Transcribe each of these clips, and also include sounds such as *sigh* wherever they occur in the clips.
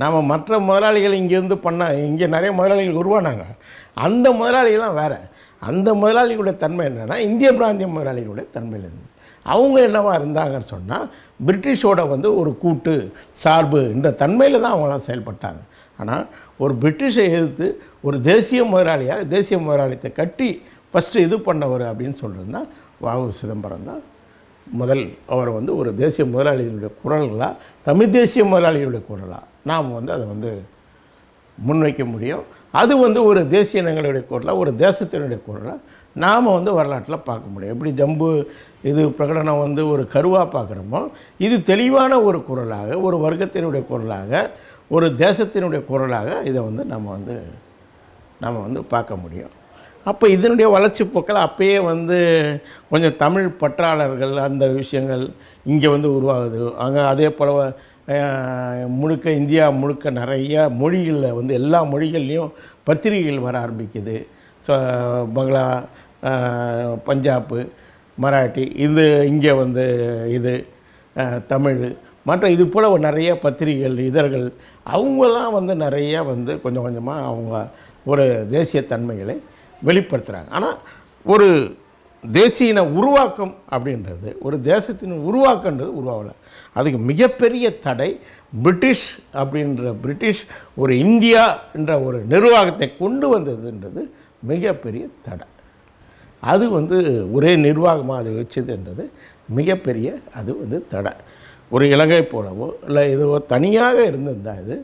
நாம் மற்ற முதலாளிகள் இங்கேருந்து பண்ண இங்கே நிறைய முதலாளிகள் உருவானாங்க. அந்த முதலாளிகள்லாம் வேறு. அந்த முதலாளிகளுடைய தன்மை என்னென்னா இந்திய பிராந்திய முதலாளிகளுடைய தன்மையில் இருந்தது அவங்க என்னவா இருந்தாங்கன்னு சொன்னால் பிரிட்டிஷோட வந்து ஒரு கூட்டு சார்பு என்ற தன்மையில் தான் அவங்களாம் செயல்பட்டாங்க. ஆனால் ஒரு பிரிட்டிஷை எதிர்த்து ஒரு தேசிய முதலாளியாக தேசிய முதலாளியத்தை கட்டி ஃபஸ்ட்டு இது பண்ணவர் அப்படின்னு சொல்கிறதுனா வாவு சிதம்பரம் தான். முதல் அவர் வந்து ஒரு தேசிய முதலாளிகளுடைய குரல்களாக தமிழ் தேசிய முதலாளிகளுடைய குரலாக நாம் வந்து அதை வந்து முன்வைக்க முடியும். அது வந்து ஒரு தேசிய இனங்களுடைய குரலாக ஒரு தேசத்தினுடைய குரலாக நாம் வந்து வரலாற்றில் பார்க்க முடியும். எப்படி ஜம்பு இது பிரகடனம் வந்து ஒரு கருவாக பார்க்குறோமோ இது தெளிவான ஒரு குரலாக ஒரு வர்க்கத்தினுடைய குரலாக ஒரு தேசத்தினுடைய குரலாக இதை வந்து நம்ம வந்து நம்ம வந்து பார்க்க முடியும். அப்போ இதனுடைய வளர்ச்சி போக்கில் அப்பயே வந்து கொஞ்சம் தமிழ் பற்றாளர்கள் அந்த விஷயங்கள் இங்கே வந்து உருவாகுது. அங்கே அதே போல் முழுக்க இந்தியா முழுக்க நிறைய மொழிகளில் வந்து எல்லா மொழிகள்லேயும் பத்திரிகைகள் வர ஆரம்பிக்குது. ஸோ பங்களா அஹ், பஞ்சாப்பு மராட்டி இது இங்கே வந்து இது தமிழ். மற்ற இது போல் நிறைய பத்திரிகைகள் இதழ்கள் அவங்கெல்லாம் வந்து நிறைய வந்து கொஞ்சம் கொஞ்சமாக அவங்க ஒரு தேசிய தன்மைகளை வெளிப்படுத்துகிறாங்க ஆனால் ஒரு தேசிய இன உருவாக்கம் அப்படின்றது ஒரு தேசத்தின் உருவாக்கன்றது உருவாகலை. அதுக்கு மிகப்பெரிய தடை பிரிட்டிஷ் அப்படின்ற பிரிட்டிஷ் ஒரு இந்தியா என்ற ஒரு நிர்வாகத்தை கொண்டு வந்ததுன்றது மிகப்பெரிய தடை. அது வந்து ஒரே நிர்வாகமாக அதை வச்சதுன்றது மிகப்பெரிய அது வந்து தடை. ஒரு இலங்கை போலவோ இல்லை இதுவோ தனியாக இருந்திருந்தால் இது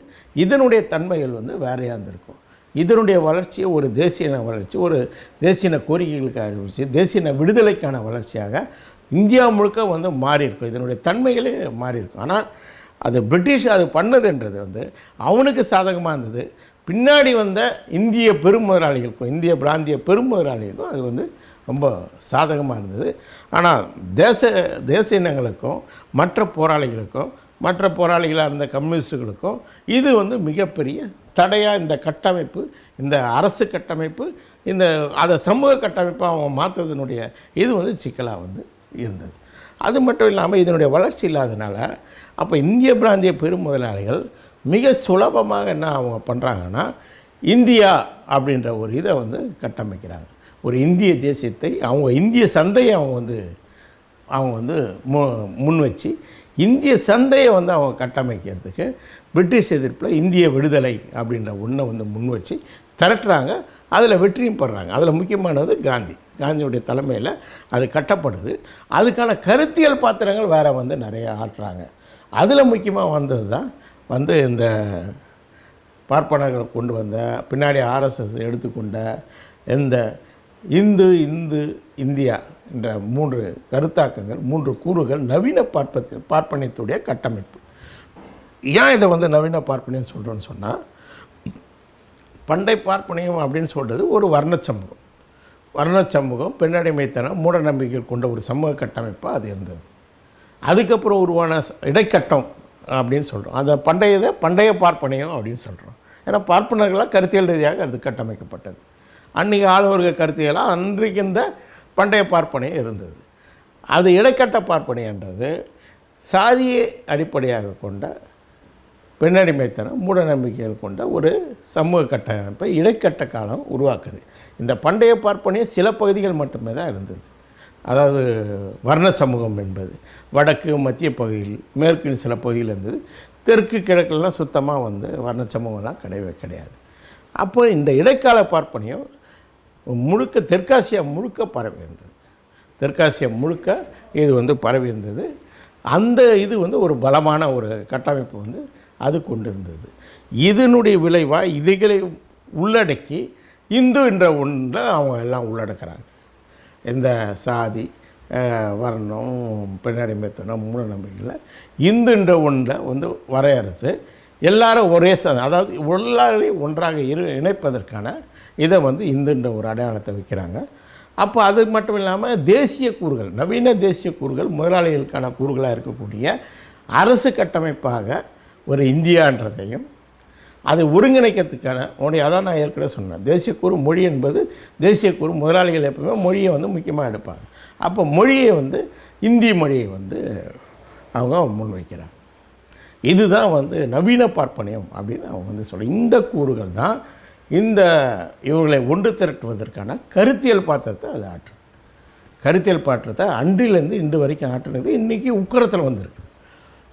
இதனுடைய தன்மைகள் வந்து வேறையாக இருந்திருக்கும். இதனுடைய வளர்ச்சியை ஒரு தேசிய வளர்ச்சி ஒரு தேசிய கோரிக்கைகளுக்கான வளர்ச்சி தேசிய விடுதலைக்கான வளர்ச்சியாக இந்தியா முழுக்க வந்து மாறியிருக்கும். இதனுடைய தன்மைகளே மாறியிருக்கும். ஆனால் அது பிரிட்டிஷ் அது பண்ணதுன்றது வந்து அவனுக்கு சாதகமாக இருந்தது. பின்னாடி வந்த இந்திய பெருமுதலாளிகளுக்கும் இந்திய பிராந்திய பெருமுதலாளிகளுக்கும் அது வந்து ரொம்ப சாதகமாக இருந்தது. ஆனால் தேச தேச இனங்களுக்கும் மற்ற போராளிகளுக்கும் மற்ற போராளிகளாக இருந்த கம்யூனிஸ்டுகளுக்கும் இது வந்து மிகப்பெரிய தடையாக இந்த கட்டமைப்பு இந்த அரசு கட்டமைப்பு இந்த அதை சமூக கட்டமைப்பை அவங்க மாற்றுறதுனுடைய இது வந்து சிக்கலாக வந்து இருந்தது. அது மட்டும் இல்லாமல் இதனுடைய வளர்ச்சி இல்லாதனால அப்போ இந்திய பிராந்திய பெரும் முதலாளிகள் மிக சுலபமாக என்ன அவங்க பண்ணுறாங்கன்னா இந்தியா அப்படின்ற ஒரு இதை வந்து கட்டமைக்கிறாங்க. ஒரு இந்திய தேசியத்தை அவங்க இந்திய சந்தையை அவங்க வந்து அவங்க வந்து மு முன் வச்சு இந்திய சந்தையை வந்து அவங்க கட்டமைக்கிறதுக்கு பிரிட்டிஷ் எதிர்ப்பில் இந்திய விடுதலை அப்படின்ற ஒன்றை வந்து முன் வச்சு திரட்டுறாங்க. அதில் வெற்றியும் பெறாங்க அதில் முக்கியமானது காந்தி. காந்தியுடைய தலைமையில் அது கட்டப்படுது. அதுக்கான கருத்தியல் பாத்திரங்கள் வேறு வந்து நிறைய ஆட்டுறாங்க அதில் முக்கியமாக வந்தது தான் வந்து இந்த பார்ப்பனர்களை கொண்டு வந்த பின்னாடி ஆர்எஸ்எஸ் எடுத்துக்கொண்ட இந்த இந்து இந்து இந்தியா என்ற மூன்று கருத்தாக்கங்கள் மூன்று கூறுகள் நவீன பார்ப்பத்தி பார்ப்பனியத்துடைய கட்டமைப்பு. ஏன் இதை வந்து நவீன பார்ப்பனியம் சொல்கிறோன்னு சொன்னால் பண்டை பார்ப்பனியம் அப்படின்னு சொல்கிறது ஒரு வர்ண சமூகம் வர்ண சமூகம் பெண்ணடிமைத்தனம் மூட நம்பிக்கைகள் கொண்ட ஒரு சமூக கட்டமைப்பாக அது இருந்தது. அதுக்கப்புறம் உருவான இடைக்கட்டம் அப்படின்னு சொல்கிறோம் அந்த பண்டையதை பண்டைய பார்ப்பனியம் அப்படின்னு சொல்கிறோம் ஏன்னா பார்ப்பனர்களாக கருத்தியல் ரீதியாக அது கட்டமைக்கப்பட்டது. அன்றைக்கி ஆளுவர்க கருத்தியலாக அன்றைக்கு இந்த பண்டைய பார்ப்பனையே இருந்தது. அது இடைக்கட்ட பார்ப்பனியன்றது சாதியை அடிப்படையாக கொண்ட பெண்ணடிமைத்தனம் மூட நம்பிக்கைகள் கொண்ட ஒரு சமூக கட்டமைப்பை இடைக்கட்ட காலம் உருவாக்குது. இந்த பண்டைய பார்ப்பனையே சில பகுதிகள் மட்டுமே தான் இருந்தது. அதாவது வர்ண சமூகம் என்பது வடக்கு மத்திய பகுதியில் மேற்கின் சில பகுதியில் இருந்தது. தெற்கு கிழக்குலாம் சுத்தமாக வந்து வர்ண சமூகம்லாம் கிடையவே கிடையாது. அப்போ இந்த இடைக்கால பார்ப்பனையும் முழுக்க தெற்காசியா முழுக்க பரவி இருந்தது. தெற்காசியா முழுக்க இது வந்து பரவி இருந்தது. அந்த இது வந்து ஒரு பலமான ஒரு கட்டமைப்பு வந்து அது கொண்டு இருந்தது. இதனுடைய விளைவாக இதுகளை உள்ளடக்கி இந்து என்ற ஒன்றில் அவங்க எல்லாம் உள்ளடக்கிறாங்க. இந்த சாதி வர்ணம் பெண்ணடிமைத்தனம் மூட நம்பிக்கையில் இந்துன்ற ஒன்றில் வந்து வரையறுத்து எல்லாரும் ஒரே ச அதாவது எல்லாரையும் ஒன்றாக இரு இணைப்பதற்கான இதை வந்து இந்துன்ற ஒரு அடையாளத்தை வைக்கிறாங்க. அப்போ அது மட்டும் இல்லாமல் தேசிய கூறுகள் நவீன தேசிய கூறுகள் முதலாளிகளுக்கான கூறுகளாக இருக்கக்கூடிய அரசு கட்டமைப்பாக ஒரு இந்தியான்றதையும் அதை ஒருங்கிணைக்கிறதுக்கான உடைய அதான் நான் ஏற்கனவே சொன்னேன். தேசிய கூறு மொழி என்பது தேசிய கூறு முதலாளிகள் எப்பவுமே மொழியை வந்து முக்கியமாக எடுப்பாங்க. அப்போ மொழியை வந்து இந்தி மொழியை வந்து அவங்க முன்வைக்கிறாங்க. இதுதான் வந்து நவீன பார்ப்பனியம் அப்படின்னு அவங்க வந்து சொல்ல இந்த கூறுகள் தான் இந்த இவர்களை ஒன்று திரட்டுவதற்கான கருத்தியல் பாத்திரத்தை அது ஆற்று. கருத்தியல் பாத்திரத்தை அன்றிலேருந்து இன்று வரைக்கும் ஆற்றுனது இன்றைக்கி உக்கரத்தில் வந்திருக்கு.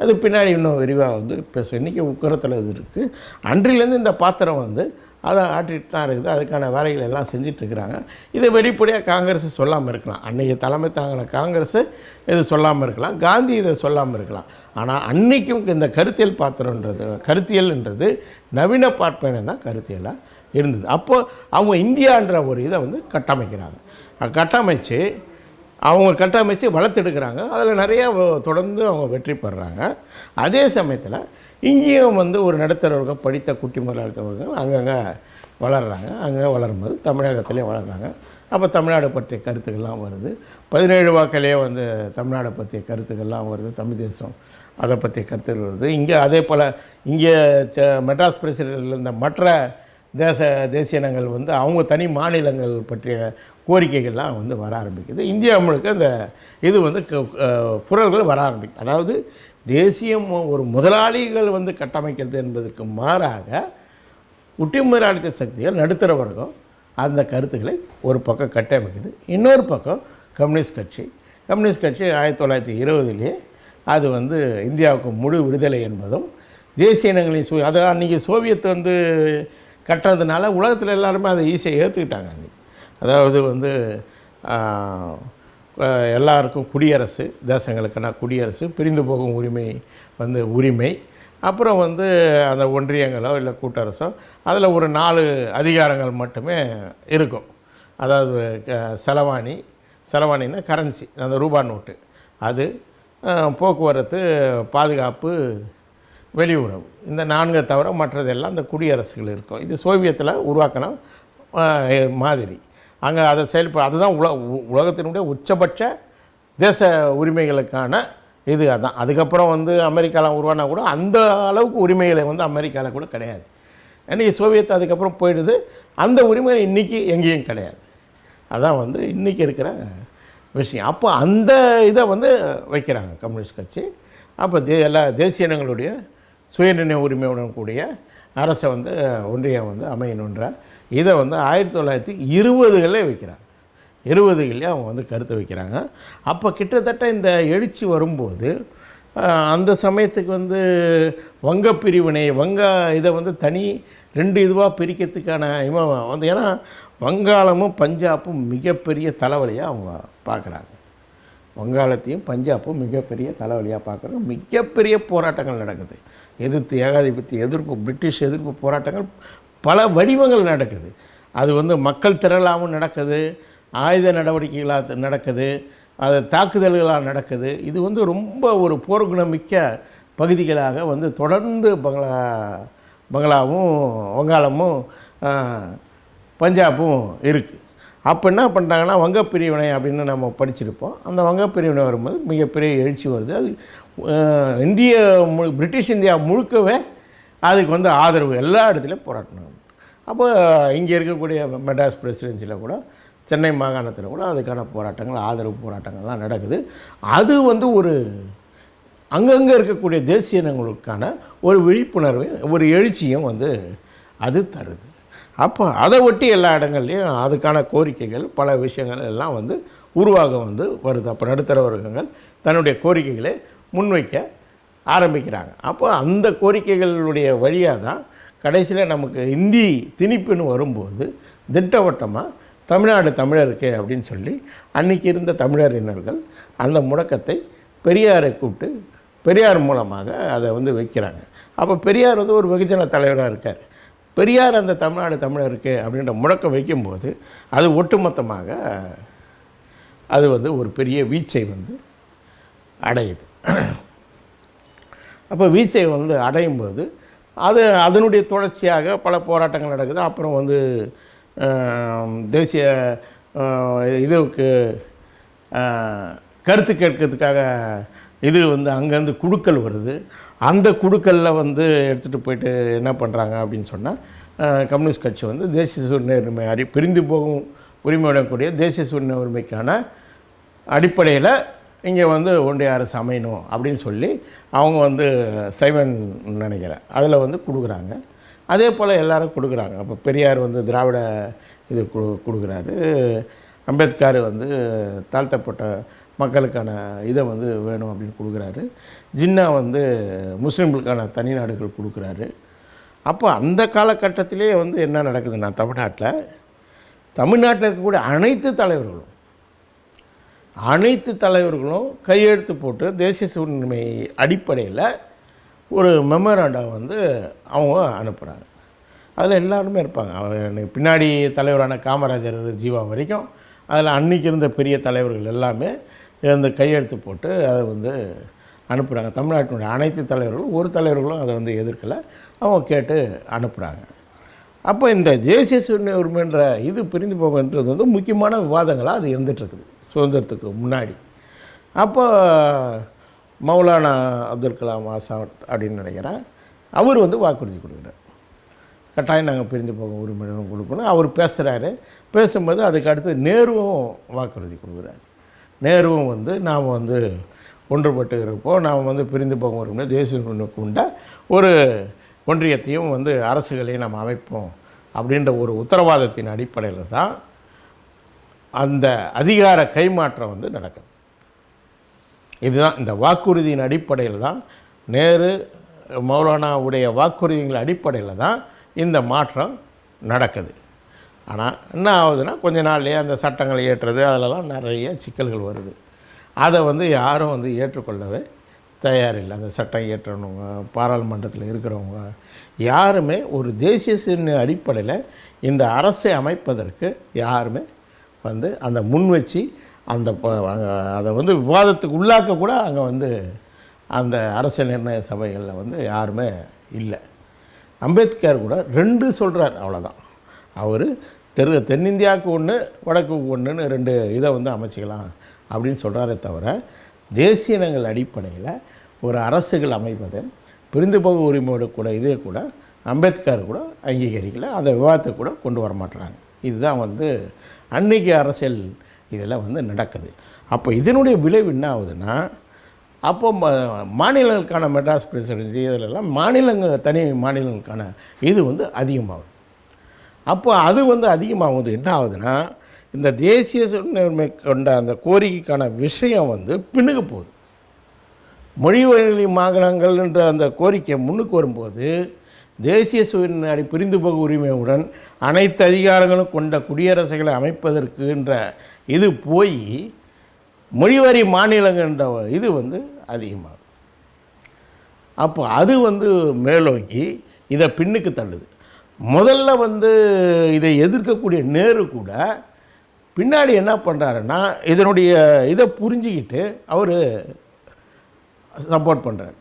அது பின்னாடி இன்னும் விரிவாக வந்து பேசுவோம். இன்றைக்கி உக்கரத்தில் இது இருக்குது அன்றிலேருந்து இந்த பாத்திரம் வந்து அதை ஆற்றிட்டு தான் இருக்குது. அதுக்கான வேலைகள் எல்லாம் செஞ்சிட்ருக்கிறாங்க. இதை வெளிப்படையாக காங்கிரஸ் சொல்லாமல் இருக்கலாம். அன்றைக்கி தலைமை தாங்கின காங்கிரஸ் இது சொல்லாமல் இருக்கலாம். காந்தி இதை சொல்லாமல் இருக்கலாம். ஆனால் அன்னைக்கும் இந்த கருத்தியல் பாத்திரன்றது கருத்தியல்ன்றது நவீன பார்ப்பனை தான் கருத்தியலாக இருந்தது. அப்போது அவங்க இந்தியான்ற ஒரு இதை வந்து கட்டமைக்கிறாங்க. கட்டமைச்சு அவங்க கட்டமைச்சு வளர்த்தெடுக்கிறாங்க. அதில் நிறையா தொடர்ந்து அவங்க வெற்றி பெறுறாங்க. அதே சமயத்தில் இங்கேயும் வந்து ஒரு நடுத்தரவர்கள் படித்த குட்டி முதலாளித்தவர்கள் அங்கங்கே வளர்கிறாங்க அங்கே வளரும்போது தமிழகத்திலே வளர்கிறாங்க அப்போ தமிழ்நாடு பற்றிய கருத்துக்கள்லாம் வருது. பதினேழு வாக்கிலே வந்து தமிழ்நாடை பற்றிய கருத்துக்கள்லாம் வருது. தமிழ் தேசம் அதை பற்றிய கருத்துக்கள் வருது. இங்கே அதே போல் இங்கே ச- மெட்ராஸ் பிரசிடென்ட்டில் இருந்த மற்ற தேச தேசியனங்கள் வந்து அவங்க தனி மாநிலங்கள் பற்றிய கோரிக்கைகள்லாம் வந்து வர ஆரம்பிக்குது. இந்தியா முழுக்க இந்த இது வந்து க- குரல்கள் வர ஆரம்பிக்குது. அதாவது தேசியம் ஒரு முதலாளிகள் வந்து கட்டமைக்கிறது என்பதற்கு மாறாக உட்டிமுதலாளித்த சக்திகள் நடுத்தர வர்க்கம் அந்த கருத்துக்களை ஒரு பக்கம் கட்டமைக்குது. இன்னொரு பக்கம் கம்யூனிஸ்ட் கட்சி. கம்யூனிஸ்ட் கட்சி ஆயிரத்தி தொள்ளாயிரத்தி இருபதுலேயே அது வந்து இந்தியாவுக்கு முழு விடுதலை என்பதும் தேசிய இனங்களின் சோ அது அன்றைக்கி சோவியத் வந்து கட்டுறதுனால உலகத்தில் எல்லாருமே அதை ஈஸியாக ஏற்றுக்கிட்டாங்க அன்றைக்கி அதாவது வந்து எல்லாருக்கும் குடியரசு தேசங்களுக்கான குடியரசு பிரிந்து போகும் உரிமை வந்து உரிமை. அப்புறம் வந்து அந்த ஒன்றியங்களோ இல்லை கூட்டரசோ அதில் ஒரு நாலு அதிகாரங்கள் மட்டுமே இருக்கும். அதாவது க- செலவாணி செலவாணின்னா கரன்சி அந்த ரூபா நோட்டு. அது போக்குவரத்து பாதுகாப்பு வெளியுறவு. இந்த நான்கை தவிர மற்றதெல்லாம் இந்த குடியரசுகள் இருக்கும். இது சோவியத்தில் உருவாக்கின மாதிரி. அங்கே அதை செயல்பட அதுதான் உல உ- உலகத்தினுடைய உச்சபட்ச தேச உரிமைகளுக்கான இது அதுதான் அதுக்கப்புறம் வந்து அமெரிக்காலாம் உருவானா கூட அந்த அளவுக்கு உரிமைகளை வந்து அமெரிக்காவில் கூட கிடையாது. இன்றைக்கி சோவியத் அதுக்கப்புறம் போயிடுது. அந்த உரிமை இன்றைக்கி எங்கேயும் கிடையாது. அதான் வந்து இன்றைக்கி இருக்கிற விஷயம். அப்போ அந்த இதை வந்து வைக்கிறாங்க கம்யூனிஸ்ட் கட்சி. அப்போ தே எல்லா தேசிய இனங்களுடைய சுயநிர்ணய உரிமையுடன் கூடிய அரசை வந்து ஒன்றியம் வந்து அமையணுன்ற இதை வந்து ஆயிரத்தி தொள்ளாயிரத்தி இருபதுகளில் வைக்கிறாங்க இருபதுகளில் அவங்க வந்து கருத்து வைக்கிறாங்க. அப்போ கிட்டத்தட்ட இந்த எழுச்சி வரும்போது அந்த சமயத்துக்கு வந்து வங்க பிரிவினை வங்க இதை வந்து தனி ரெண்டு இதுவாக பிரிக்கிறதுக்கான இவன் வந்து ஏன்னா வங்காளமும் பஞ்சாப்பும் மிகப்பெரிய தலைவலியாக அவங்க பார்க்குறாங்க. வங்காளத்தையும் பஞ்சாப்பும் மிகப்பெரிய தலைவலியாக பார்க்குறாங்க. மிகப்பெரிய போராட்டங்கள் நடக்குது. எதிர்த்து ஏகாதிபத்திய எதிர்ப்பு பிரிட்டிஷ் எதிர்ப்பு போராட்டங்கள் பல வடிவங்கள் நடக்குது. அது வந்து மக்கள் திரளாகவும் நடக்குது ஆயுத நடவடிக்கைகளாக நடக்குது அது தாக்குதல்களாக நடக்குது. இது வந்து ரொம்ப ஒரு போர்க்குணமிக்க பகுதிகளாக வந்து தொடர்ந்து பங்களா பங்களாவும் வங்காளமும் பஞ்சாபும் இருக்குது அப்போ என்ன பண்ணுறாங்கன்னா வங்க பிரிவினை அப்படின்னு நம்ம படிச்சிருப்போம். அந்த வங்க பிரிவினை வரும்போது மிகப்பெரிய எழுச்சி வருது. அது இந்திய மு பிரிட்டிஷ் இந்தியா முழுக்கவே அதுக்கு வந்து ஆதரவு எல்லா இடத்துலையும் போராட்டம் அப்போ இங்கே இருக்கக்கூடிய மெட்ராஸ் பிரசிடென்சியில் கூட சென்னை மாகாணத்தில் கூட அதுக்கான போராட்டங்கள் ஆதரவு போராட்டங்கள்லாம் நடக்குது. அது வந்து ஒரு அங்கங்கே இருக்கக்கூடிய தேசிய இனங்களுக்கான ஒரு விழிப்புணர்வையும் ஒரு எழுச்சியும் வந்து அது தருது. அப்போ அதை ஒட்டி எல்லா இடங்கள்லையும் அதுக்கான கோரிக்கைகள் பல விஷயங்கள் எல்லாம் வந்து உருவாக வந்து வருது. அப்போ நடுத்தர வர்க்கங்கள் தன்னுடைய கோரிக்கைகளை முன்வைக்க ஆரம்பிக்கிறாங்க. அப்போ அந்த கோரிக்கைகளுடைய வழியாக தான் கடைசியில் நமக்கு இந்தி திணிப்புன்னு வரும்போது திட்டவட்டமாக தமிழ்நாடு தமிழருக்கு அப்படின்னு சொல்லி அன்னைக்கு இருந்த தமிழறிஞர்கள் அந்த முடக்கத்தை பெரியாரை கூப்பிட்டு பெரியார் மூலமாக அதை வந்து வைக்கிறாங்க. அப்போ பெரியார் வந்து ஒரு வெகுஜன தலைவராக இருக்கார். பெரியார் அந்த தமிழ்நாடு தமிழருக்கு அப்படின்ற முழக்கம் வைக்கும்போது அது ஒட்டுமொத்தமாக அது வந்து ஒரு பெரிய வீச்சை வந்து அடையுது. *clears throat* அப்போ வீச்சை வந்து அடையும் போது அது அதனுடைய தொடர்ச்சியாக பல போராட்டங்கள் நடக்குது. அப்புறம் வந்து தேசிய இதுக்கு கருத்து கேட்கறதுக்காக இது வந்து அங்கேருந்து குழுக்கள் வருது. அந்த குழுக்களில் வந்து எடுத்துகிட்டு போயிட்டு என்ன பண்ணுறாங்க அப்படின்னு சொன்னால் கம்யூனிஸ்ட் கட்சி வந்து தேசிய சுதந்திர உரிமை அறி பிரிந்து போகும் உரிமையுடன் கூடிய தேசிய சுதந்திர உரிமைக்கான அடிப்படையில் இங்கே வந்து ஒன்றிய அரசு அமையணும் அப்படின்னு சொல்லி அவங்க வந்து சைவன் நினைக்கிறேன். அதில் வந்து கொடுக்குறாங்க. அதே போல் எல்லோரும் கொடுக்குறாங்க. அப்போ பெரியார் வந்து திராவிட இது கொடு கொடுக்குறாரு. அம்பேத்கர் வந்து தாழ்த்தப்பட்ட மக்களுக்கான இதை வந்து வேணும் அப்படின்னு கொடுக்குறாரு. ஜின்னா வந்து முஸ்லீம்களுக்கான தனி நாடுகள் கொடுக்குறாரு. அப்போ அந்த காலகட்டத்திலே வந்து என்ன நடக்குதுன்னா தமிழ்நாட்டில் தமிழ்நாட்டில் இருக்கக்கூடிய அனைத்து தலைவர்களும் அனைத்து தலைவர்களும் கையெழுத்து போட்டு தேசிய சூழ்நிலை அடிப்படையில் ஒரு மெமராண்டா வந்து அவங்க அனுப்புகிறாங்க அதில் எல்லாருமே இருப்பாங்க. அவங்க பின்னாடி தலைவரான காமராஜர் ஜீவா வரைக்கும் அதில் அன்னைக்கு இருந்த பெரிய தலைவர்கள் எல்லாமே இந்த கையெழுத்து போட்டு அதை வந்து அனுப்புகிறாங்க தமிழ்நாட்டினுடைய அனைத்து தலைவர்களும் ஒரு தலைவர்களும் அதை வந்து எதிர்க்கலை. அவங்க கேட்டு அனுப்புகிறாங்க அப்போ இந்த தேசிய சுய உரிமைன்ற இது பிரிந்து போகன்றது வந்து முக்கியமான விவாதங்களாக அது இருந்துகிட்ருக்குது சுதந்திரத்துக்கு முன்னாடி. அப்போ மௌலானா அப்துல் கலாம் ஆசாத் அப்படின்னு நினைக்கிறேன் அவர் வந்து வாக்குறுதி கொடுக்குறார். கட்டாயம் நாங்கள் பிரிந்து போக உரிமை கொடுக்கணும். அவர் பேசுகிறாரு பேசும்போது அதுக்கு அடுத்து நேருவும் வாக்குறுதி கொடுக்குறாரு. நேருவும் வந்து நாம் வந்து ஒன்றுபட்டு இருப்போம் நாம் வந்து பிரிந்து போக உரிமை தேசிய உரிமைக்கு ஒரு ஒன்றியத்தையும் வந்து அரசுகளையும் நாம் அமைப்போம் அப்படின்ற ஒரு உத்தரவாதத்தின் அடிப்படையில் தான் அந்த அதிகார கைமாற்றம் வந்து நடக்குது. இதுதான் இந்த வாக்குறுதியின் அடிப்படையில் தான் நேரு மௌலானாவுடைய வாக்குறுதிகள் அடிப்படையில் தான் இந்த மாற்றம் நடக்குது. ஆனால் என்ன ஆகுதுன்னா கொஞ்ச நாள்லேயே அந்த சட்டங்களை ஏற்றுறது அதிலலாம் நிறைய சிக்கல்கள் வருது. அதை வந்து யாரும் வந்து ஏற்றுக்கொள்ளவே தயாரில்லை. அந்த சட்டம் இயற்றணுங்க பாராளுமன்றத்தில் இருக்கிறவங்க. யாருமே ஒரு தேசிய சின்ன அடிப்படையில் இந்த அரசை அமைப்பதற்கு யாருமே வந்து அந்த முன் வச்சு அந்த ப- அதை வந்து விவாதத்துக்கு உள்ளாக்க கூட அங்கே வந்து அந்த அரசு நிர்ணய சபைகளில் வந்து யாருமே இல்லை. அம்பேத்கர் கூட ரெண்டு சொல்கிறார் அவ்வளோதான் அவர் தெரு தென்னிந்தியாவுக்கு ஒன்று வடக்கு ஒன்றுன்னு ரெண்டு இதை வந்து அமைச்சிக்கலாம் அப்படின்னு சொல்கிறாரே தவிர தேசியங்கள் அடிப்படையில் ஒரு அரசுகள் அமைப்பது பிரிந்து போக உரிமையோடு கூட இதே கூட அம்பேத்கர் கூட அங்கீகரிக்கல அந்த விவாதத்தை கூட கொண்டு வர மாட்டுறாங்க இதுதான் வந்து அன்னைக்கு அரசியல் இதெல்லாம் வந்து நடக்குது. அப்போ இதனுடைய விளைவு என்ன ஆகுதுன்னா அப்போ ம- மாநிலங்களுக்கான மெட்ராஸ் பிரசிடென்சி இதிலெல்லாம் மாநிலங்கள் தனி மாநிலங்களுக்கான இது வந்து அதிகமாகுது. அப்போ அது வந்து அதிகமாகுது என்ன ஆகுதுன்னா இந்த தேசிய சுற்றுரிமை கொண்ட அந்த கோரிக்கைக்கான விஷயம் வந்து பின்னுக்கு போகுது. மொழி வழி மாகாணங்கள்ன்ற அந்த கோரிக்கை முன்னுக்கு வரும்போது தேசிய சுயநிலை பிரிந்து போக உரிமையுடன் அனைத்து அதிகாரங்களும் கொண்ட குடியரசுகளை அமைப்பதற்குன்ற இது போய் மொழிவாரி மாநிலங்கள்ன்ற இது வந்து அதிகமாகும் அப்போ அது வந்து மேலோக்கி இதை பின்னுக்கு தள்ளுது. முதல்ல வந்து இதை எதிர்க்கக்கூடிய நேரு கூட பின்னாடி என்ன பண்ணுறாருன்னா இதனுடைய இதை புரிஞ்சுக்கிட்டு அவர் சப்போர்ட் பண்ணுறார்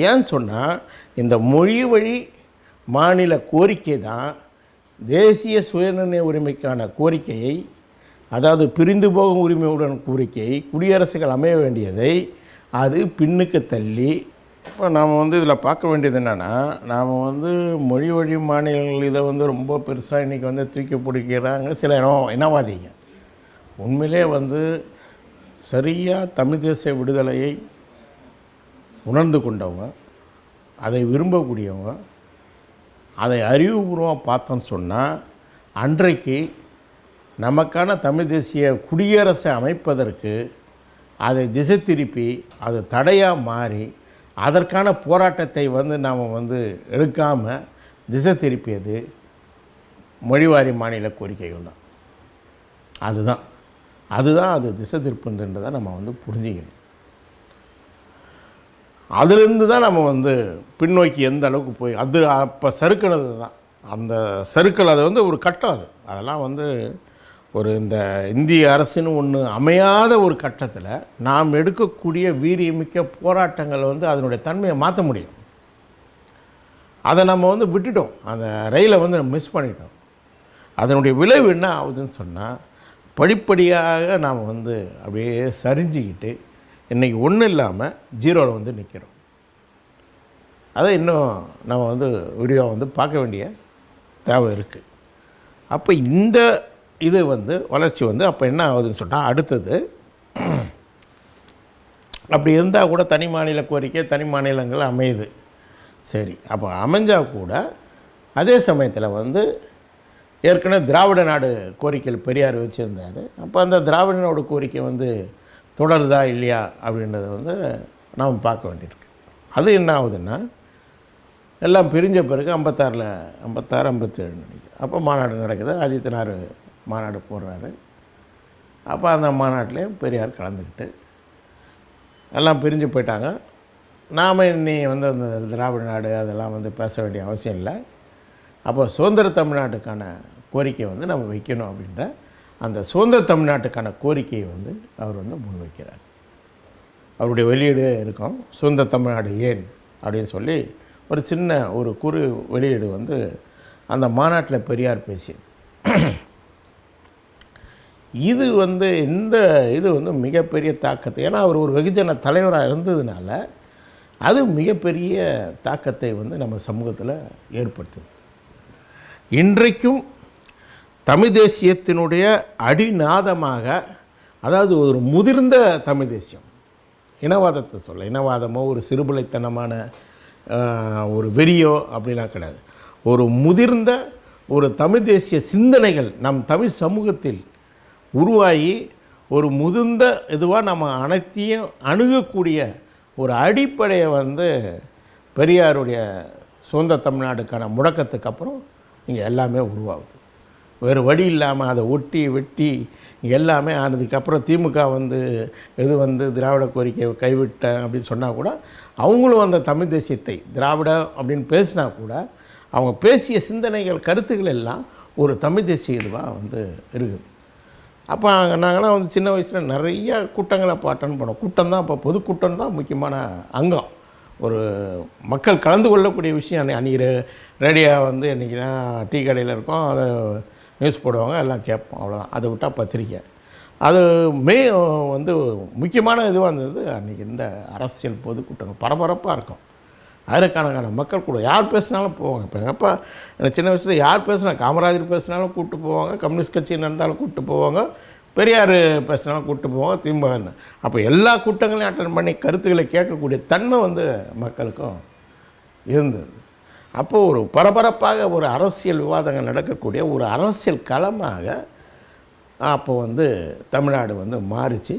ஏன்னு சொன்னால் இந்த மொழி வழி மாநில கோரிக்கை தான் தேசிய சுயநிர்ணய உரிமைக்கான கோரிக்கையை அதாவது பிரிந்து போகும் உரிமையுடன் கோரிக்கை குடியரசுகள் அமைய வேண்டியதை அது பின்னுக்கு தள்ளி இப்போ நாம் வந்து இதில் பார்க்க வேண்டியது என்னென்னா நாம் வந்து மொழி வழி மாநிலங்கள் இதை வந்து ரொம்ப பெருசாக இன்றைக்கி வந்து தூக்கி பிடிக்கிறாங்க. சில இனம் இனவாதிங்க உண்மையிலே வந்து சரியாக தமிழ் தேசிய விடுதலையை உணர்ந்து கொண்டவங்க அதை விரும்பக்கூடியவங்க அதை அறிவுபூர்வமாக பார்த்தோன்னு சொன்னால் அன்றைக்கு நமக்கான தமிழ் தேசிய குடியரசை அமைப்பதற்கு அதை திசை திருப்பி அது தடையாக மாறி அதற்கான போராட்டத்தை வந்து நாம் வந்து எடுக்காமல் திசை திருப்பியது மொழிவாரி மாநில கோரிக்கைகள் தான். அதுதான். அதுதான் அது திசை திருப்புன்றதை நம்ம வந்து புரிஞ்சுக்கணும். அதிலிருந்து தான் நம்ம வந்து பின்னோக்கி எந்த அளவுக்கு போய் அது அப்போ சறுக்கினது தான் அந்த சறுக்கல் அது வந்து ஒரு கட்டம் அது. அதெல்லாம் வந்து ஒரு இந்த இந்திய அரசுன்னு ஒன்று அமையாத ஒரு கட்டத்தில் நாம் எடுக்கக்கூடிய வீரியமிக்க போராட்டங்களை வந்து அதனுடைய தன்மையை மாற்ற முடியும். அதை நம்ம வந்து விட்டுட்டோம். அந்த ரயிலை வந்து நம்ம மிஸ் பண்ணிட்டோம். அதனுடைய விளைவு என்ன ஆகுதுன்னு சொன்னால் படிப்படியாக நாம் வந்து அப்படியே சரிஞ்சிக்கிட்டு இன்றைக்கி ஒன்றும் இல்லாமல் ஜீரோவில் வந்து நிற்கிறோம் அதை இன்னும் நம்ம வந்து வீடியோ வந்து பார்க்க வேண்டிய தேவை இருக்குது அப்போ இந்த இது வந்து வளர்ச்சி வந்து அப்போ என்ன ஆகுதுன்னு சொன்னால் அடுத்தது அப்படி இருந்தால் கூட தனி மாநில கோரிக்கை தனி மாநிலங்கள் அமையுது. சரி அப்போ அமைஞ்சால் கூட அதே சமயத்தில் வந்து ஏற்கனவே திராவிட நாடு கோரிக்கையில் பெரியார் வச்சுருந்தார். அப்போ அந்த திராவிட நாடு கோரிக்கை வந்து தொடருதா இல்லையா அப்படின்றத வந்து நாம் பார்க்க வேண்டியிருக்கு. அது என்ன ஆகுதுன்னா எல்லாம் பிரிஞ்ச பிறகு ஐம்பத்தாறில் ஐம்பத்தாறு ஐம்பத்தேழு நினைக்கிறேன். அப்போ மாநாடு நடக்குது ஆதித்தனார் மாநாடு போடுறாரு. அப்போ அந்த மாநாட்டிலையும் பெரியார் கலந்துக்கிட்டு எல்லாம் பிரிஞ்சு போயிட்டாங்க. நாம் இனி வந்து அந்த திராவிட நாடு அதெல்லாம் வந்து பேச வேண்டிய அவசியம் இல்லை. அப்போ சுதந்திர தமிழ்நாட்டுக்கான கோரிக்கை வந்து நம்ம வைக்கணும் அப்படின்ற அந்த சுதந்திர தமிழ்நாட்டுக்கான கோரிக்கையை வந்து அவர் வந்து முன்வைக்கிறார். அவருடைய வெளியீடு இருக்கும். சுதந்திர தமிழ்நாடு ஏன் அப்படின்னு சொல்லி ஒரு சின்ன ஒரு குறு வெளியீடு வந்து அந்த மாநாட்டில் பெரியார் பேசியது. இது வந்து இந்த இது வந்து மிகப்பெரிய தாக்கத்தை ஏன்னா அவர் ஒரு வெகுஜன தலைவராக இருந்ததுனால அது மிகப்பெரிய தாக்கத்தை வந்து நம்ம சமூகத்தில் ஏற்படுத்துது. இன்றைக்கும் தமிழ் தேசியத்தினுடைய அடிநாதமாக அதாவது ஒரு முதிர்ந்த தமிழ் தேசியம் இனவாதத்தை சொல்ல இனவாதமோ ஒரு சிறுபிள்ளைத்தனமான ஒரு வெறியோ அப்படிலாம் கிடையாது. ஒரு முதிர்ந்த ஒரு தமிழ் தேசிய சிந்தனைகள் நம் தமிழ் சமூகத்தில் உருவாகி ஒரு முதிர்ந்த இதுவாக நம்ம அனைத்தையும் அணுகக்கூடிய ஒரு அடிப்படையை வந்து பெரியாருடைய சொந்த தமிழ்நாடுக்கான முடக்கத்துக்கு அப்புறம் இங்கே எல்லாமே உருவாகுது. வேறு வழி இல்லாமல் அதை ஒட்டி வெட்டி எல்லாமே ஆனதுக்கப்புறம் திமுக வந்து எது வந்து திராவிட கோரிக்கையை கைவிட்டேன் அப்படின்னு சொன்னால் கூட அவங்களும் அந்த தமிழ் தேசியத்தை திராவிடம் அப்படின்னு பேசினா கூட அவங்க பேசிய சிந்தனைகள் கருத்துக்கள் எல்லாம் ஒரு தமிழ் தேசிய இதுவாக வந்து இருக்குது. அப்போ நாங்களாம் வந்து சின்ன வயசில் நிறைய கூட்டங்களை அப்போ அட்டன் பண்ணோம். கூட்டம் தான் இப்போ பொதுக்கூட்டம் தான் முக்கியமான அங்கம். ஒரு மக்கள் கலந்து கொள்ளக்கூடிய விஷயம். அன்னை அன்றைக்கி ரேடியோ வந்து என்றைக்கினா டீ கடையில் இருக்கோம். அதை நியூஸ் போடுவாங்க எல்லாம் கேட்போம். அவ்வளோதான் அதை விட்டால் பத்திரிக்கை. அது மே வந்து முக்கியமான இதுவாக இருந்தது அன்றைக்கி இந்த அரசியல் பொதுக்கூட்டங்கள் பரபரப்பாக இருக்கும். ஆயிரக்கணக்கான மக்கள் கூட யார் பேசினாலும் போவாங்க. இப்போ எங்கள் அப்பா எனக்கு சின்ன வயசில் யார் பேசினா காமராஜர் பேசினாலும் கூப்பிட்டு போவாங்க கம்யூனிஸ்ட் கட்சி நடந்தாலும் கூப்பிட்டு போவாங்க பெரியார் பேசினாலும் கூப்பிட்டு போவாங்க திமுகன்னு அப்போ எல்லா கூட்டங்களையும் அட்டன் பண்ணி கருத்துக்களை கேட்கக்கூடிய தன்மை வந்து மக்களுக்கும் இருந்தது. அப்போது ஒரு பரபரப்பாக ஒரு அரசியல் விவாதங்கள் நடக்கக்கூடிய ஒரு அரசியல் களமாக அப்போ வந்து தமிழ்நாடு வந்து மாறிச்சு.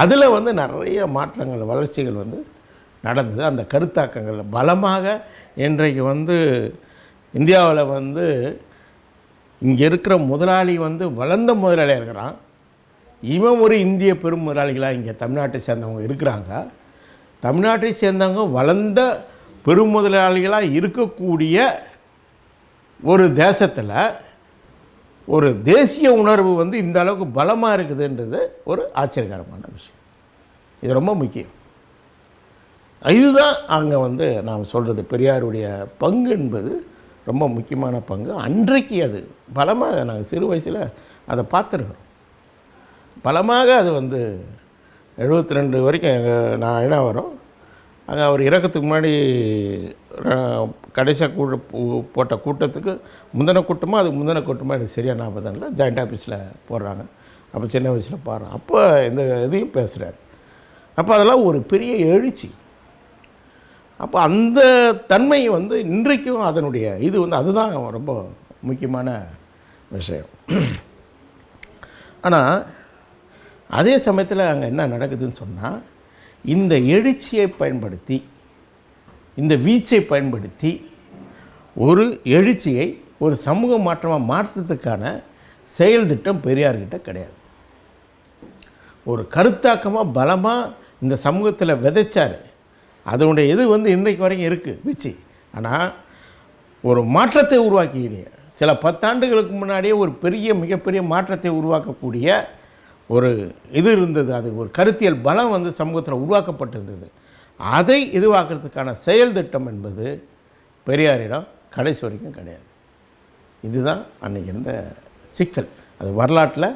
அதில் வந்து நிறைய மாற்றங்கள் வளர்ச்சிகள் வந்து நடந்தது. அந்த கருத்தாக்கங்கள் பலமாக இன்றைக்கு வந்து இந்தியாவில் வந்து இங்கே இருக்கிற முதலாளி வந்து வளர்ந்த முதலாளியாக இருக்கிறான். இவன் ஒரு இந்திய பெரும் முதலாளிகளாக இங்கே தமிழ்நாட்டை சேர்ந்தவங்க இருக்கிறாங்க. தமிழ்நாட்டை சேர்ந்தவங்க வளர்ந்த பெரும் முதலாளிகளாக இருக்கக்கூடிய ஒரு தேசத்தில் ஒரு தேசிய உணர்வு வந்து இந்த அளவுக்கு பலமாக இருக்குதுன்றது ஒரு ஆச்சரியகரமான விஷயம். இது ரொம்ப முக்கியம். இதுதான் அங்கே வந்து நாம் சொல்கிறது பெரியாருடைய பங்கு என்பது ரொம்ப முக்கியமான பங்கு. அன்றைக்கு அது பலமாக நாங்கள் சிறு வயசில் அதை பார்த்துருக்குறோம். பலமாக அது வந்து எழுபத்தி ரெண்டு வரைக்கும் எங்கள் நான் என்ன வரோம். அங்கே அவர் இறக்கத்துக்கு முன்னாடி கடைசியாக கூட போட்ட கூட்டத்துக்கு முந்தின கூட்டமாக அது முந்தின கூட்டமாக எனக்கு சரியாக ஞாபகம் இல்லை. ஜாயிண்ட் ஆஃபீஸில் போடுறாங்க. அப்போ சின்ன வயசில் பாடுறோம் அப்போ இந்த இதையும் பேசுகிறார் அப்போ அதெல்லாம் ஒரு பெரிய எழுச்சி. அப்போ அந்த தன்மை வந்து இன்றைக்கும் அதனுடைய இது வந்து அதுதான் ரொம்ப முக்கியமான விஷயம். ஆனால் அதே சமயத்தில் அங்கே என்ன நடக்குதுன்னு சொன்னால் இந்த எழுச்சியை பயன்படுத்தி இந்த வீச்சை பயன்படுத்தி ஒரு எழுச்சியை ஒரு சமூக மாற்றமாக மாற்றுறதுக்கான செயல் திட்டம் பெரியார்கிட்ட கிடையாது. ஒரு கருத்தாக்கமாக பலமாக இந்த சமூகத்தில் விதைச்சார். அதனுடைய இது வந்து இன்றைக்கு வரைக்கும் இருக்குது மிச்சி ஆனால் ஒரு மாற்றத்தை உருவாக்கிய சில பத்தாண்டுகளுக்கு முன்னாடியே ஒரு பெரிய மிகப்பெரிய மாற்றத்தை உருவாக்கக்கூடிய ஒரு இது இருந்தது. அது ஒரு கருத்தியல் பலம் வந்து சமூகத்தில் உருவாக்கப்பட்டிருந்தது. அதை இதுவாக்குறதுக்கான செயல் திட்டம் என்பது பெரியாரிடம் கடைசி வரைக்கும் கிடையாது. இதுதான் அன்றைக்கி இருந்த சிக்கல். அது வரலாற்றில்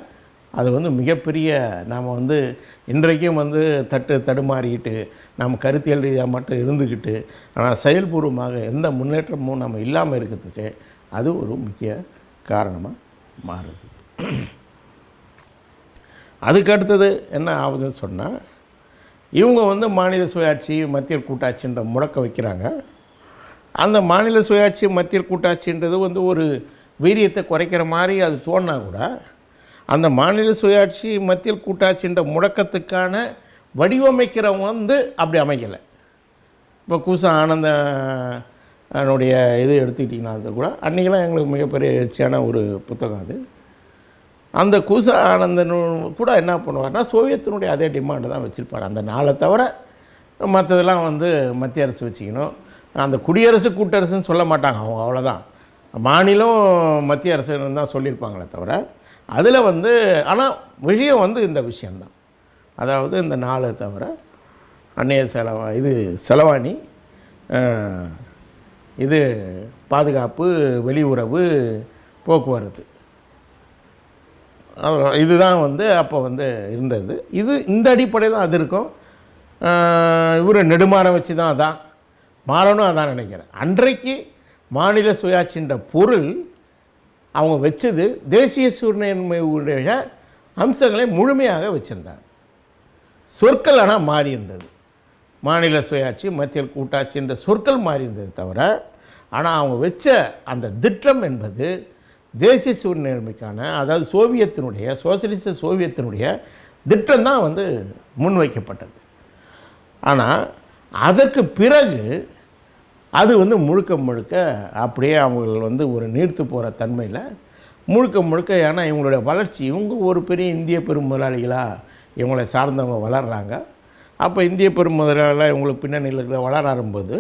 அது வந்து மிகப்பெரிய நாம் வந்து இன்றைக்கும் வந்து தட்டு தடுமாறிக்கிட்டு நாம் கருத்தியல் ரீதியாக மட்டும் இருந்துக்கிட்டு ஆனால் செயல்பூர்வமாக எந்த முன்னேற்றமும் நம்ம இல்லாமல் இருக்கிறதுக்கு அது ஒரு முக்கிய காரணமாக மாறுது. அதுக்கு அடுத்தது என்ன ஆகுதுன்னு சொன்னால் இவங்க வந்து மாநில சுயாட்சி மத்திய கூட்டாட்சின்ற முடக்க வைக்கிறாங்க. அந்த மாநில சுயாட்சி மத்திய கூட்டாட்சின்றது வந்து ஒரு வீரியத்தை குறைக்கிற மாதிரி அது தோணுனா கூட அந்த மாநில சுயாட்சி மத்தியில் கூட்டாட்சின்ற முடக்கத்துக்கான வடிவமைக்கிறவங்க வந்து அப்படி அமைக்கலை. இப்போ கூசா ஆனந்த என்னுடைய இது எடுத்துக்கிட்டிங்கன்னா அது கூட அன்றைக்கெல்லாம் எங்களுக்கு மிகப்பெரிய எழுச்சியான ஒரு புத்தகம் அது. அந்த கூச ஆனந்தன் கூட என்ன பண்ணுவார்னா சோவியத்தினுடைய அதே டிமாண்டு தான் வச்சுருப்பார். அந்த நாளை தவிர மற்றதெல்லாம் வந்து மத்திய அரசு வச்சுக்கணும். அந்த குடியரசு கூட்டரசுன்னு சொல்ல மாட்டாங்க அவங்க அவ்வளோதான் மாநிலம் மத்திய அரசுன்னு தான் சொல்லியிருப்பாங்களே தவிர அதில் வந்து ஆனால் விஷயம் வந்து இந்த விஷயந்தான் அதாவது இந்த நாளை தவிர அன்னைய செலவா இது செலவாணி இது பாதுகாப்பு வெளியுறவு போக்குவரத்து. இதுதான் வந்து அப்போ வந்து இருந்தது. இது இந்த அடிப்படை தான் அது இருக்கும். இவர் நெடுமாற வச்சு தான் அதான். மாறணும் அதான் நினைக்கிறேன். அன்றைக்கு மாநில சுயாட்சின்ற பொருள் அவங்க வச்சது தேசிய சூழ்நிலையுடைய அம்சங்களை முழுமையாக வச்சுருந்தாங்க. சொற்கள் ஆனால் மாறி இருந்தது. மாநில சுயாட்சி மத்திய கூட்டாட்சி என்ற சொற்கள் மாறி இருந்தது தவிர ஆனால் அவங்க வச்ச அந்த திட்டம் என்பது தேசிய சூழ்நிலைமைக்கான அதாவது சோவியத்தினுடைய சோசியலிச சோவியத்தினுடைய திட்டம்தான் வந்து முன்வைக்கப்பட்டது. ஆனால் அதற்கு பிறகு அது வந்து முழுக்க முழுக்க அப்படியே அவங்க வந்து ஒரு நீர்த்து போகிற தன்மையில் முழுக்க முழுக்க ஏன்னா இவங்களுடைய வளர்ச்சி இவங்க ஒரு பெரிய இந்திய பெரும் முதலாளிகளாக இவங்களை சார்ந்தவங்க வளர்கிறாங்க அப்போ இந்திய பெரும் முதலாளிகளாக இவங்களுக்கு பின்னணியில் இருக்கிற வளர ஆரம்பிம்போது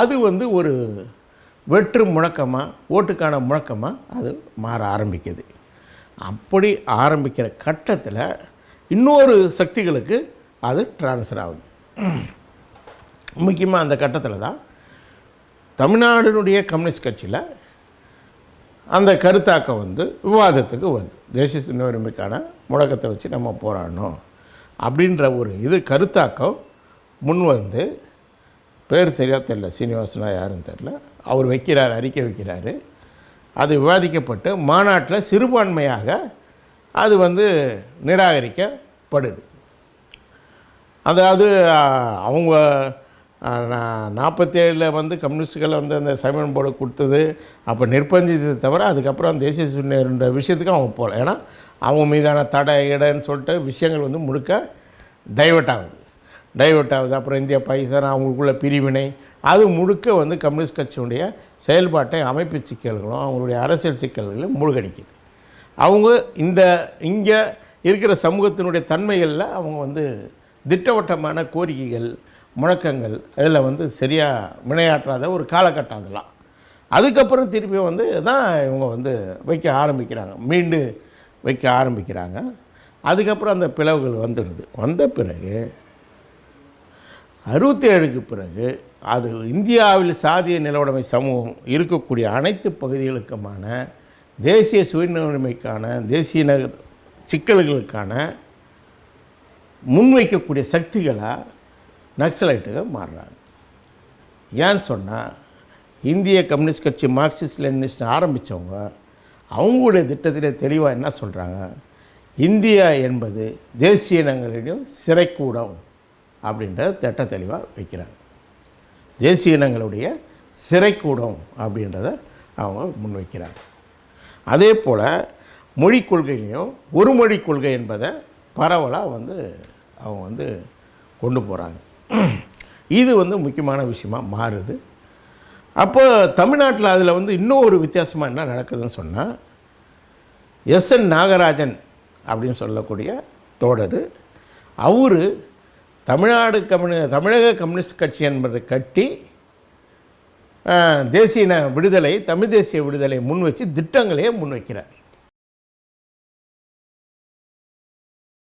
அது வந்து ஒரு வெற்று முழக்கமாக ஓட்டுக்கான முழக்கமாக அது மாற ஆரம்பிக்குது. அப்படி ஆரம்பிக்கிற கட்டத்தில் இன்னொரு சக்திகளுக்கு அது ட்ரான்ஸ்ஃபர் ஆகுது. முக்கியமாக அந்த கட்டத்தில் தான் தமிழ்நாடுனுடைய கம்யூனிஸ்ட் கட்சியில் அந்த கருத்தாக்கம் வந்து விவாதத்துக்கு வருது. தேசிய சின்ன உரிமைக்கான முழக்கத்தை வச்சு நம்ம போராடணும் அப்படின்ற ஒரு இது கருத்தாக்கம் முன் வந்து பேர் சரியாக தெரில சீனிவாசனா யாருன்னு தெரில அவர் வைக்கிறார் அறிக்கை வைக்கிறாரு. அது விவாதிக்கப்பட்டு மாநாட்டில் சிறுபான்மையாக அது வந்து நிராகரிக்கப்படுது. அதாவது அவங்க நாற்பத்தேழில் வந்து கம்யூனிஸ்டுகள் வந்து அந்த சைமன் போர்டு கொடுத்தது. அப்போ நிர்பந்தித்தது தவிர அதுக்கப்புறம் தேசிய சூழ்நிலைன்ற விஷயத்துக்கு அவங்க போகல. ஏன்னா அவங்க மீதான தடை இடன்னு சொல்லிட்டு விஷயங்கள் வந்து முழுக்க டைவர்ட் ஆகுது. டைவர்ட் ஆகுது. அப்புறம் இந்திய பாகிஸ்தான் அவங்களுக்குள்ள பிரிவினை அது முழுக்க வந்து கம்யூனிஸ்ட் கட்சியுடைய செயல்பாட்டை அமைப்பு சிக்கல்களும் அவங்களுடைய அரசியல் சிக்கல்களும் மூழ்கடிக்குது. அவங்க இந்த இங்கே இருக்கிற சமூகத்தினுடைய தன்மைகளில் அவங்க வந்து திட்டவட்டமான கோரிக்கைகள் முழக்கங்கள் அதில் வந்து சரியாக வினையாற்றாத ஒரு காலகட்டம் அதெல்லாம். அதுக்கப்புறம் திருப்பி வந்து தான் இவங்க வந்து வைக்க ஆரம்பிக்கிறாங்க. மீண்டு வைக்க ஆரம்பிக்கிறாங்க. அதுக்கப்புறம் அந்த பிளவுகள் வந்துடுது. வந்த பிறகு அறுபத்தி ஏழுக்கு பிறகு அது இந்தியாவில் சாதிய நிலவுடைமை சமூகம் இருக்கக்கூடிய அனைத்து பகுதிகளுக்குமான தேசிய சுயநிலைமைக்கான தேசிய நக சிக்கல்களுக்கான முன்வைக்கக்கூடிய சக்திகளாக நக்சலைட்டுகள் மாறுறாங்க. ஏன்னு சொன்னால் இந்திய கம்யூனிஸ்ட் கட்சி மார்க்சிஸ்ட் லெனினிஸ்ட் ஆரம்பித்தவங்க அவங்களுடைய திட்டத்திலே தெளிவாக என்ன சொல்கிறாங்க இந்தியா என்பது தேசிய இனங்களிடம் சிறைக்கூடம் அப்படின்ற திட்ட தெளிவாக வைக்கிறாங்க. தேசிய இனங்களுடைய சிறைக்கூடம் அப்படின்றத அவங்க முன்வைக்கிறாங்க. அதே போல் மொழிக் கொள்கையிலையும் ஒரு மொழிக் கொள்கை என்பதை பரவலாக வந்து அவங்க வந்து கொண்டு போகிறாங்க இது வந்து முக்கியமான விஷயமா மாறுது. அப்போ தமிழ்நாட்டில் அதில் வந்து இன்னும் ஒரு வித்தியாசமாக என்ன நடக்குதுன்னு சொன்னால் எஸ் என் நாகராஜன் அப்படின்னு சொல்லக்கூடிய தோழர் அவர் தமிழ்நாடு கம்யூனி தமிழக கம்யூனிஸ்ட் கட்சி என்பதை கட்டி தேசிய விடுதலை தமிழ் தேசிய விடுதலை முன் வச்சு திட்டங்களையே முன்வைக்கிறார்.